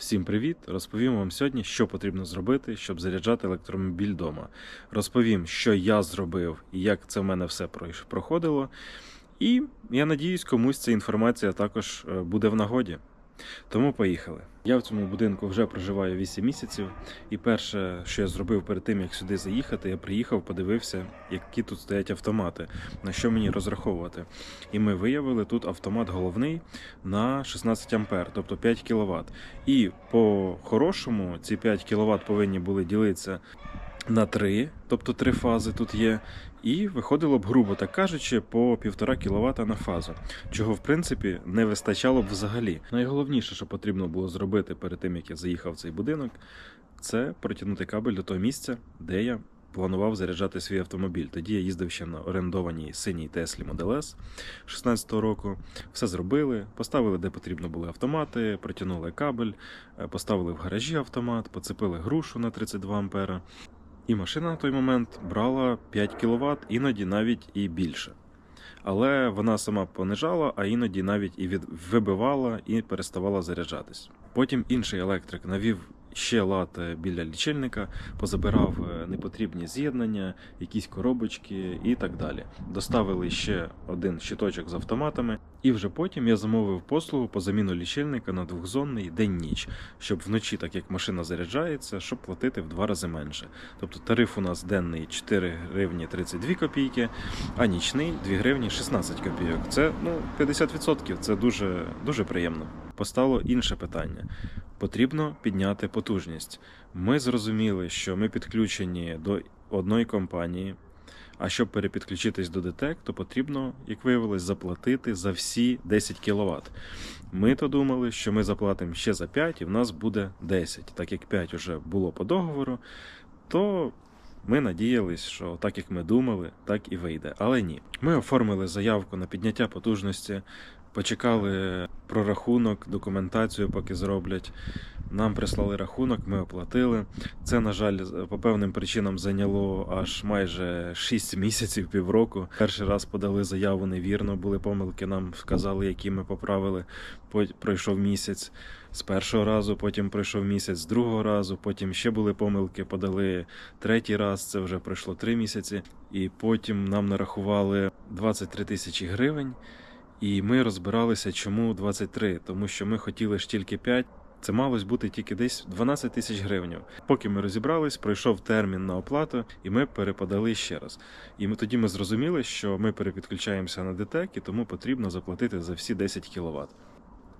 Всім привіт! Розповім вам сьогодні, що потрібно зробити, щоб заряджати електромобіль вдома. Розповім, що я зробив і як це в мене все проходило. І я надіюсь, комусь ця інформація також е, буде в нагоді. Тому поїхали. Я в цьому будинку вже проживаю 8 місяців, і перше, що я зробив перед тим, як сюди заїхати, я приїхав, подивився, які тут стоять автомати, на що мені розраховувати. І ми виявили тут автомат головний на 16 ампер, тобто 5 кВт. І по-хорошому ці 5 кВт повинні були ділитися на 3, тобто 3 фази тут є. І виходило б, грубо так кажучи, по 1,5 кВт на фазу, чого в принципі не вистачало б взагалі. Найголовніше, що потрібно було зробити перед тим, як я заїхав в цей будинок, це протягнути кабель до того місця, де я планував заряджати свій автомобіль. Тоді я їздив ще на орендованій синій Теслі Model S 16-го року. Все зробили, поставили, де потрібно були автомати, протягнули кабель, е, поставили в гаражі автомат, поцепили грушу на 32 ампера. І машина на той момент брала 5 кВт, іноді навіть і більше. Але вона сама понижала, а іноді навіть і від... вибивала і переставала заряджатись. Потім інший електрик навів ще лад е, біля лічильника, позабирав е, непотрібні з'єднання, якісь коробочки і так далі. Доставили ще один щиточок з автоматами, і вже потім я замовив послугу по заміну лічильника на двохзонний день-ніч, щоб вночі, так як машина заряджається, щоб платити в два рази менше. Тобто тариф у нас денний 4 гривні 32 копійки, а нічний 2 гривні 16 копійок. Це ну 50%, це дуже, дуже приємно. Постало інше питання. Потрібно підняти потужність. Ми зрозуміли, що ми підключені до одної компанії. А щоб перепідключитись до ДТЕК, то потрібно, як виявилось, заплатити за всі 10 кВт. Ми то думали, що ми заплатимо ще за 5 і в нас буде 10. Так як 5 вже було по договору, то ми надіялись, що так як ми думали, так і вийде. Але ні. Ми оформили заявку на підняття потужності, почекали прорахунок, документацію, поки зроблять. Нам прислали рахунок, ми оплатили. Це, на жаль, по певним причинам зайняло аж майже 6 місяців, півроку. Перший раз подали заяву невірно, були помилки, нам вказали, які ми поправили. Пройшов місяць з першого разу, потім пройшов місяць з другого разу, потім ще були помилки, подали третій раз, це вже пройшло 3 місяці. І потім нам нарахували 23 тисячі гривень. І ми розбиралися, чому 23, тому що ми хотіли ж тільки 5. Це малось бути тільки десь 12 тисяч гривень. Поки ми розібрались, пройшов термін на оплату, і ми переподали ще раз. І ми тоді ми зрозуміли, що ми перепідключаємося на ДТЕК, і тому потрібно заплатити за всі 10 кВт.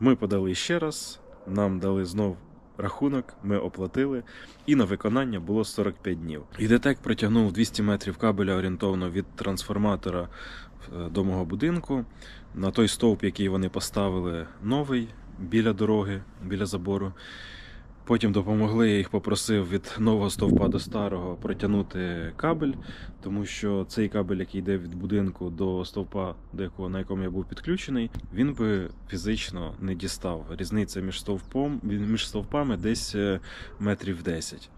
Ми подали ще раз, нам дали знов рахунок, ми оплатили, і на виконання було 45 днів. І ДТЕК протягнув 200 метрів кабеля орієнтовно від трансформатора до мого будинку. На той стовп, який вони поставили, новий біля дороги, біля забору. Потім допомогли, я їх попросив від нового стовпа до старого протягнути кабель, тому що цей кабель, який йде від будинку до стовпа, до якого на якому я був підключений, він би фізично не дістав. Різниця між стовпом між стовпами десь е, метрів 10.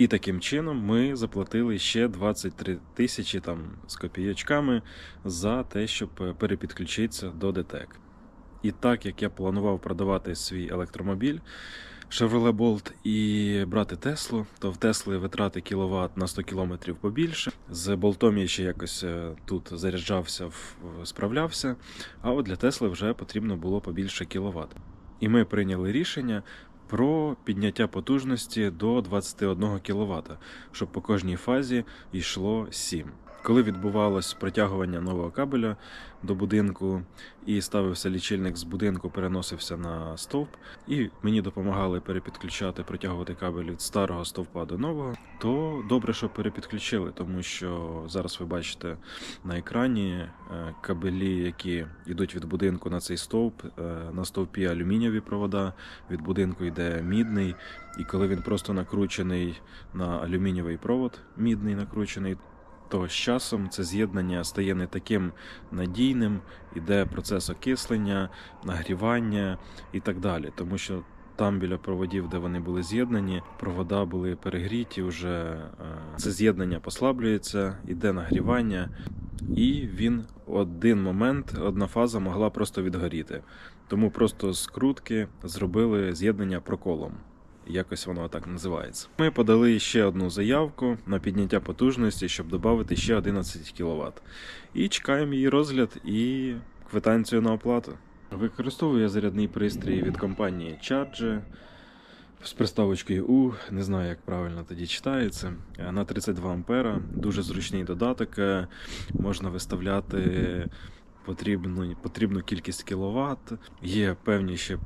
І таким чином ми заплатили ще 23 тисячі там з копійочками за те, щоб е, перепідключитися до ДТЕК. І так як я планував продавати свій електромобіль Chevrolet Bolt і брати Теслу, то в Тесли витрати кіловат на 100 км побільше. З болтом я ще якось е, тут заряджався, справлявся. А от для Тесли вже потрібно було побільше кіловат. І ми прийняли рішення про підняття потужності до 21 кВт, щоб по кожній фазі йшло 7. Коли відбувалось протягування нового кабеля до будинку і ставився лічильник з будинку, переносився на стовп, і мені допомагали перепідключати, протягувати кабель від старого стовпа до нового, то добре, що перепідключили, тому що зараз ви бачите на екрані е, кабелі, які йдуть від будинку на цей стовп. е, На стовпі алюмінієві провода, від будинку йде мідний, і коли він просто накручений на алюмінієвий провод, мідний накручений, то з часом це з'єднання стає не таким надійним, іде процес окислення, нагрівання і так далі. Тому що там біля проводів, де вони були з'єднані, провода були перегріті, вже е, це з'єднання послаблюється, іде нагрівання, і він один момент, одна фаза могла просто відгоріти. Тому просто з крутки зробили з'єднання проколом. Якось воно так називається. Ми подали ще одну заявку на підняття потужності, щоб додати ще 11 кВт. І чекаємо її розгляд і квитанцію на оплату. Використовую я зарядний пристрій від компанії Charge з приставочкою U, не знаю, як правильно тоді читається. На 32 ампера. Дуже зручний додаток. е, Можна виставляти потрібну, потрібну кількість кіловат. Є певні ще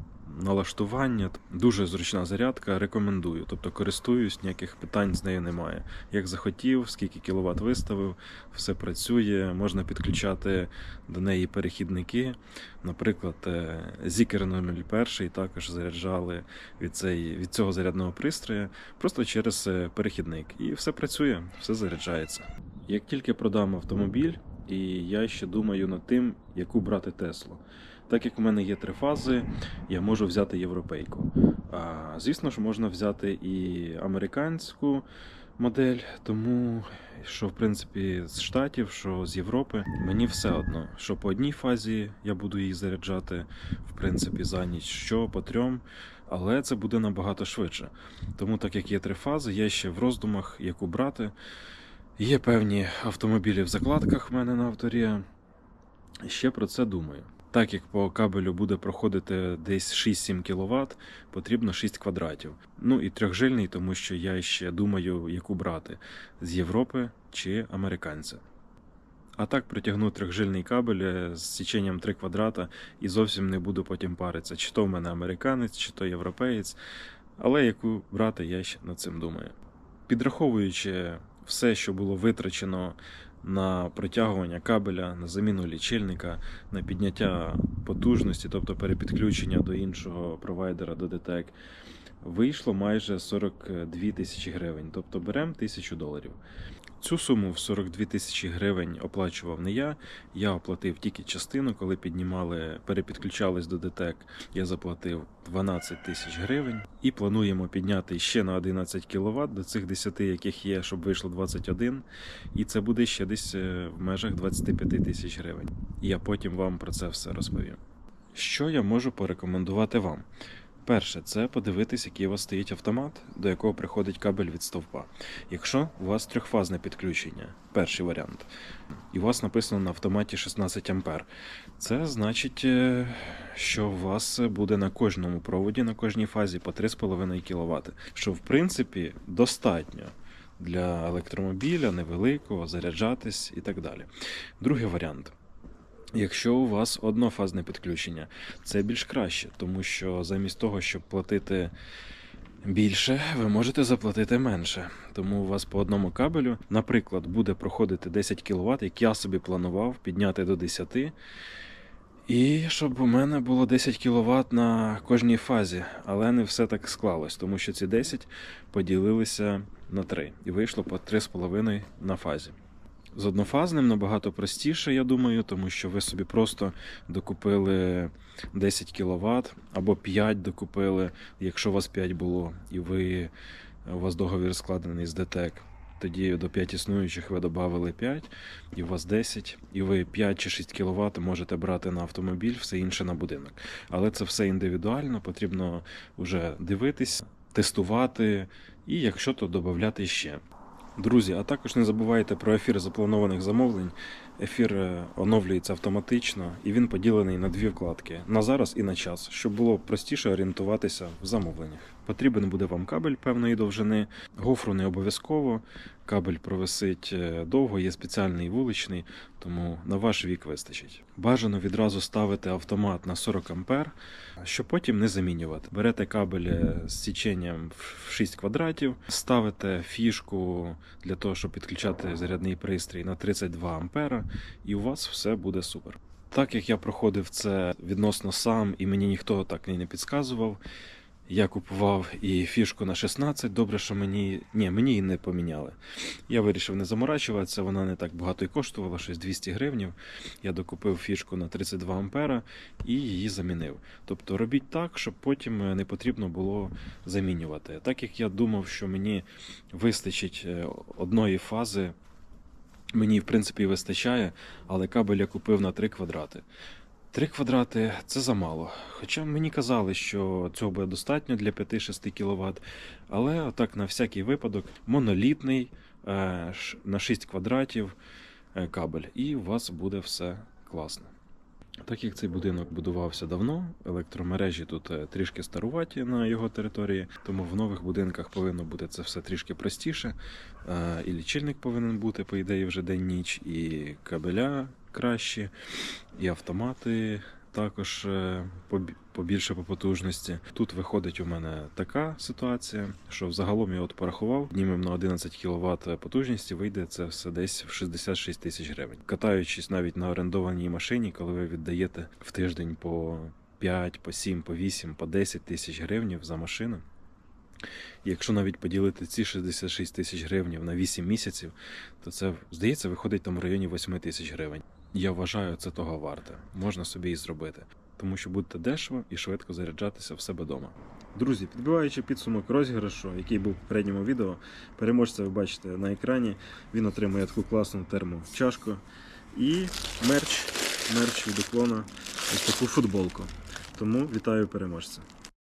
налаштування. Дуже зручна зарядка. Рекомендую. Тобто користуюсь, ніяких питань з нею немає. Як захотів, скільки кіловат виставив, все працює. Можна підключати до неї перехідники. Наприклад, е, Zikr 001 також заряджали від, цей, від цього зарядного пристрою просто через е, перехідник. І все працює, все заряджається. Як тільки продам автомобіль, і я ще думаю над тим, яку брати Теслу. Так як у мене є три фази, я можу взяти європейку. А, звісно ж, можна взяти і американську модель, тому що в принципі з штатів, що з Європи, мені все одно, що по одній фазі я буду її заряджати, в принципі, за ніч, що по трьом, але це буде набагато швидше. Тому, так як є три фази, я ще в роздумах, яку брати. Є певні автомобілі в закладках в мене на авторі. Ще про це думаю. Так як по кабелю буде проходити десь 6-7 кВт, потрібно 6 квадратів. Ну і трьохжильний, тому що я ще думаю, яку брати з Європи чи американця. А так притягну трьохжильний кабель е, з січенням 3 квадрата і зовсім не буду потім паритися, чи то в мене американець, чи то європеєць. Але яку брати, я ще над цим думаю. Підраховуючи все, що було витрачено на протягування кабеля, на заміну лічильника, на підняття потужності, тобто перепідключення до іншого провайдера до DTEC, вийшло майже 42 тисячі гривень. Тобто беремо тисячу доларів. Цю суму в 42 тисячі гривень оплачував не я. Я оплатив тільки частину, коли піднімали, перепідключались до ДТЕК. Я заплатив 12 тисяч гривень і плануємо підняти ще на 11 кВт до цих 10, яких є, щоб вийшло 21. І це буде ще десь е, в межах 25 тисяч гривень. І я потім вам про це все розповім. Що я можу порекомендувати вам? Перше, це подивитись, який у вас стоїть автомат, до якого приходить кабель від стовпа. Якщо у вас трьохфазне підключення, перший варіант, і у вас написано на автоматі 16 А, це значить, е, що у вас буде на кожному проводі, на кожній фазі по 3,5 кВт, що в принципі достатньо для електромобіля невеликого, заряджатись і так далі. Другий варіант. Якщо у вас однофазне підключення, це більш краще, тому що замість того, щоб платити більше, ви можете заплатити менше. Тому у вас по одному кабелю, наприклад, буде проходити 10 кВт, як я собі планував підняти до 10. І щоб у мене було 10 кВт на кожній фазі, але не все так склалось, тому що ці 10 поділилися на 3 і вийшло по 3,5 на фазі. З однофазним набагато простіше, я думаю, тому що ви собі просто докупили 10 кВт або 5 докупили, якщо у вас 5 було, і ви, у вас договір складений з ДТЕК. Тоді до 5 існуючих ви додали 5, і у вас 10, і ви 5 чи 6 кВт можете брати на автомобіль, все інше на будинок. Але це все індивідуально, потрібно вже дивитись, тестувати і, якщо то, додати ще. Друзі, а також не забувайте про ефір запланованих замовлень. Ефір е, оновлюється автоматично і він поділений на дві вкладки на зараз і на час, щоб було простіше орієнтуватися в замовленнях. Потрібен буде вам кабель певної довжини, гофру не обов'язково. Кабель провисить е, довго, є спеціальний вуличний, тому на ваш вік вистачить. Бажано відразу ставити автомат на 40 А, щоб потім не замінювати. Берете кабель е, з січенням в 6 квадратів, ставите фішку для того, щоб підключати зарядний пристрій на 32 А, і у вас все буде супер. Так як я проходив це відносно сам, і мені ніхто так і не підказував. Я купував і фішку на 16, добре, що мені. Ні, мені її не поміняли. Я вирішив не заморачуватися, вона не так багато і коштувала, щось 200 гривнів. Я докупив фішку на 32 ампера і її замінив. Тобто робіть так, щоб потім е, не потрібно було замінювати. Так як я думав, що мені вистачить е, одної фази, мені в принципі вистачає, але кабель я купив на 3 квадрати. 3 квадрати це замало. Хоча мені казали, що цього буде достатньо для 5-6 кВт. Але отак на всякий випадок монолітний е, на 6 квадратів е, кабель, і у вас буде все класно. Так як цей будинок будувався давно, електромережі тут е, трішки старуваті на його території, тому в нових будинках повинно бути це все трішки простіше. Е, І лічильник повинен бути, по ідеї, вже день-ніч, і кабеля кращі, і автомати також е, побільше по потужності. Тут виходить у мене така ситуація, що взагалом я от порахував, знімем на 11 кВт потужності, вийде це все десь в 66 тисяч гривень. Катаючись навіть на орендованій машині, коли ви віддаєте в тиждень по 5, по 7, по 8, по 10 тисяч гривень за машину. Якщо навіть поділити ці 66 тисяч гривень на 8 місяців, то це, здається, виходить там в районі 8 тисяч гривень. Я вважаю, це того варте. Можна собі і зробити. Тому що будете дешево і швидко заряджатися в себе вдома. Друзі, підбиваючи підсумок розіграшу, який був в попередньому відео, переможця ви бачите на екрані. Він отримує таку класну термочашку і мерч, мерч від уклона, ось таку футболку. Тому вітаю переможця.